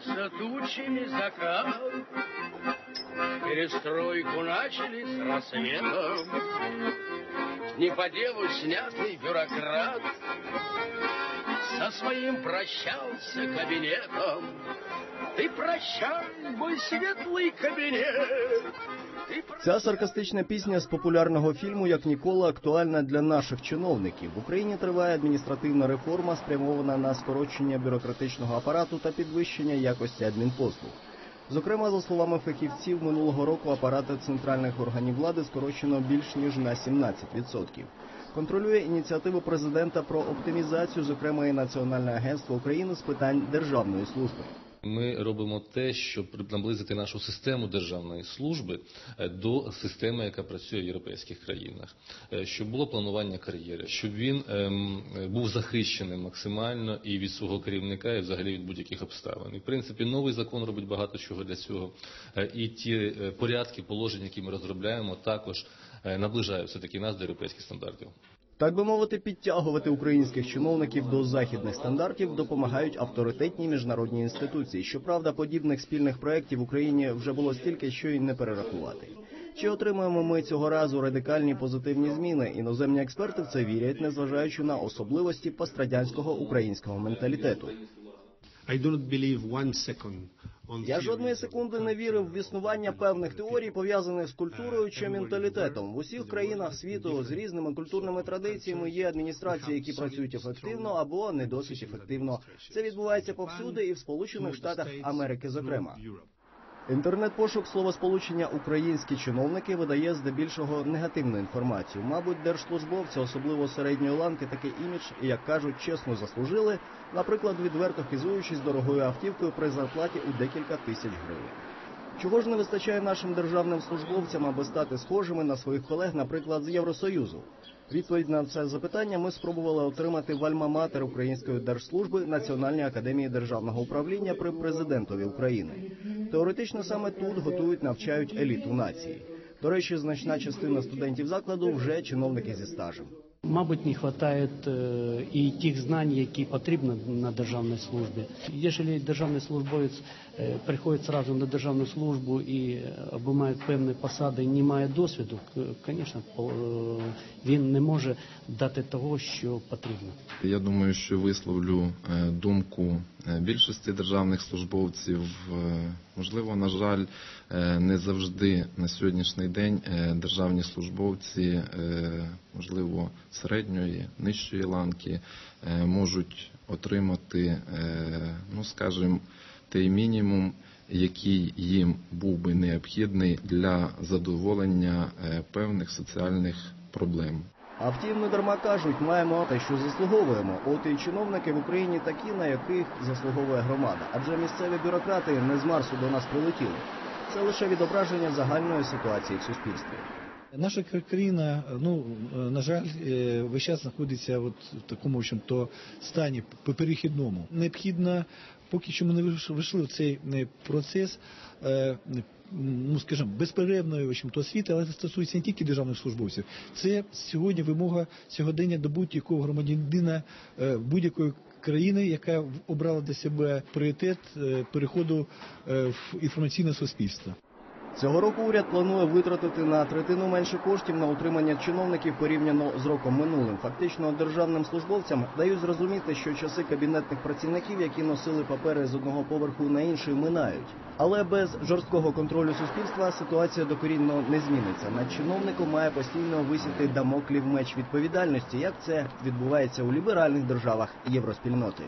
Сгустился тучами закат, Перестройку начали с рассветом. Не по делу снятый бюрократ Со своим прощался кабинетом. Ты прощай, мой светлый кабинет. Ты. Ця саркастична пісня з популярного фільму як ніколи актуальна для наших чиновників. В Україні триває адміністративна реформа, спрямована на скорочення бюрократичного апарату та підвищення якості адмінпослуг. Зокрема, за словами фахівців, минулого року апарати центральних органів влади скорочено більш ніж на 17%. Контролює ініціативу президента про оптимізацію, зокрема і Національне агентство України з питань державної служби. Ми робимо те, щоб наблизити нашу систему державної служби е, до системи, яка працює в європейських країнах, Е, щоб було планування кар'єри, щоб він ем, був захищеним максимально і від свого керівника, і взагалі від будь-яких обставин. І в принципі, новий закон робить багато чого для цього. Е, І ті порядки, положення, які ми розробляємо, також наближають все таки нас до європейських стандартів. Так би мовити, підтягувати українських чиновників до західних стандартів допомагають авторитетні міжнародні інституції. Щоправда, подібних спільних проєктів в Україні вже було стільки, що й не перерахувати. Чи отримаємо ми цього разу радикальні позитивні зміни? Іноземні експерти в це вірять, незважаючи на особливості пострадянського українського менталітету. I do not believe one second on Я жодної секунди не вірив в існування певних теорій, пов'язаних з культурою чи менталітетом. В усіх країнах світу з різними культурними традиціями є адміністрації, які працюють ефективно або не досить ефективно. Це відбувається повсюди, і в Сполучених Штатах Америки, зокрема. Інтернет-пошук словосполучення українські чиновники видає здебільшого негативну інформацію. Мабуть, держслужбовці, особливо середньої ланки, такий імідж, як кажуть, чесно заслужили, наприклад, відверто хизуючись дорогою автівкою при зарплаті у декілька тисяч гривень. Чого ж не вистачає нашим державним службовцям, аби стати схожими на своїх колег, наприклад, з Євросоюзу? Відповідь на це запитання ми спробували отримати в Альма-Матер Української держслужби Національній академії державного управління при президентові України. Теоретично саме тут готують, навчають еліту нації. До речі, значна частина студентів закладу вже чиновники зі стажем. Мабуть, не вистачає і тих знань, які потрібні на державній службі. Якщо державний службовець е, приходить одразу на державну службу і е, обіймає певні посади і не має досвіду, звісно, він не може дати того, що потрібно. Я думаю, що висловлю е, думку е, більшості державних службовців. Можливо, на жаль, е, не завжди на сьогоднішній день е, державні службовці, е, можливо, середньої, нижчої ланки можуть отримати, ну скажімо, той мінімум, який їм був би необхідний для задоволення певних соціальних проблем. А втім, не дарма кажуть, маємо те, що заслуговуємо. От і чиновники в Україні такі, на яких заслуговує громада. Адже місцеві бюрократи не з Марсу до нас прилетіли. Це лише відображення загальної ситуації в суспільстві. Наша країна, ну е, на жаль, е, весь час знаходиться от в такому в общем-то, стані п- перехідному. Необхідно, поки що ми не вийшли в цей е, процес. Ну, скажімо, безперервної в общем-то, освіти, але це стосується не тільки державних службовців. Це сьогодні вимога сьогодення до будь-якого громадянина е, будь-якої країни, яка обрала для себе пріоритет е, переходу е, в інформаційне суспільство. Цього року уряд планує витратити на третину менше коштів на утримання чиновників порівняно з роком минулим. Фактично, державним службовцям дають зрозуміти, що часи кабінетних працівників, які носили папери з одного поверху на інший, минають. Але без жорсткого контролю суспільства ситуація докорінно не зміниться. Над чиновником має постійно висіти дамоклів меч відповідальності, як це відбувається у ліберальних державах євроспільноти.